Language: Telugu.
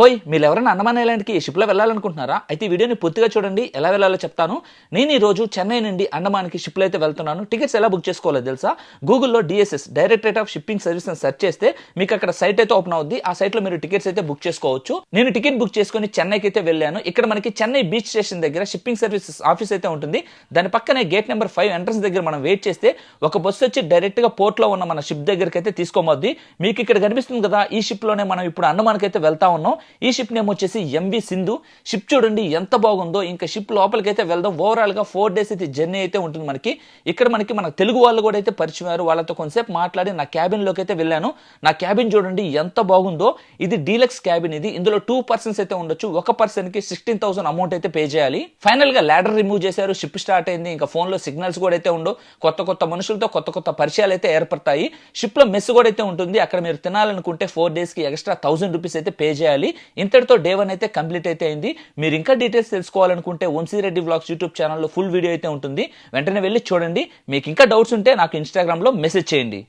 ఓయ్ మీరు ఎవరైనా అండమాన్ ఐలాండ్కి షిప్లో వెళ్ళాలనుకుంటున్నారా? అయితే ఈ వీడియోని పూర్తిగా చూడండి. ఎలా వెళ్ళాలో చెప్తాను. నేను ఈ రోజు చెన్నై నుండి అండమాన్కి షిప్లో అయితే వెళ్తున్నాను. టికెట్స్ ఎలా బుక్ చేసుకోవాలో తెలుసా? గూగుల్లో DSS direct rate of shipping service అని సెర్చ్ చేస్తే మీకు అక్కడ సైట్ అయితే ఓపెన్ అవుద్ది. ఆ సైట్లో మీరు టికెట్స్ అయితే బుక్ చేసుకోవచ్చు. నేను టికెట్ బుక్ చేసుకొని చెన్నైకి అయితే వెళ్ళాను. ఇక్కడ మనకి చెన్నై బీచ్ స్టేషన్ దగ్గర షిప్పింగ్ సర్వీసెస్ ఆఫీస్ అయితే ఉంటుంది. దాని పక్కనే గేట్ నెంబర్ ఫైవ్ ఎంట్రన్స్ దగ్గర మనం వెయిట్ చేస్తే ఒక బస్సు వచ్చి డైరెక్ట్గా పోర్ట్లో ఉన్న మన షిప్ దగ్గరికి అయితే తీసుకోమోద్ది మీకు ఇక్కడ కనిపిస్తుంది కదా ఈ షిప్లోనే మనం ఇప్పుడు అండమాన్కి అయితే వెళ్తా ఉన్నాం. ఈ షిప్ నేమ్ వచ్చేసి ఎంవి సింధు షిప్ చూడండి ఎంత బాగుందో. ఇంకా షిప్ లోపలికి అయితే వెళ్దాం. ఓవరాల్గా ఫోర్ డేస్ అయితే జర్నీ అయితే ఉంటుంది మనకి. ఇక్కడ మనకి మన తెలుగు వాళ్ళు కూడా అయితే పరిచయం అయ్యారు వాళ్ళతో కొంతసేపు మాట్లాడి నా క్యాబిన్లోకి అయితే వెళ్ళాను. నా క్యాబిన్ చూడండి ఎంత బాగుందో. ఇది డీలక్స్ క్యాబిన్ ఇది. ఇందులో టూ పర్సన్స్ అయితే ఉండొచ్చు. ఒక పర్సన్కి సిక్స్టీన్ థౌసండ్ అమౌంట్ అయితే పే చేయాలి. ఫైనల్గా ల్యాడర్ రిమూవ్ చేశారు. షిప్ స్టార్ట్ అయింది. ఇంకా ఫోన్లో సిగ్నల్స్ కూడా అయితే ఉండవు. కొత్త కొత్త మనుషులతో కొత్త కొత్త పరిచయాలు అయితే ఏర్పడతాయి. షిప్లో మెస్ కూడా అయితే ఉంటుంది. అక్కడ మీరు తినాలనుకుంటే ఫోర్ డేస్కి ఎక్స్ట్రా థౌసండ్ రూపీస్ అయితే పే చేయాలి. ఇంతటితో డే వన్ అయితే కంప్లీట్ అయితే అయింది. మీరు ఇంకా డీటెయిల్స్ తెలుసుకోవాలనుకుంటే వంశీరెడ్డి బ్లాగ్స్ యూట్యూబ్ ఛానల్లో ఫుల్ వీడియో అయితే ఉంటుంది. వెంటనే వెళ్ళి చూడండి. మీకు ఇంకా డౌట్స్ ఉంటే నాకు ఇన్స్టాగ్రామ్లో మెసేజ్ చేయండి.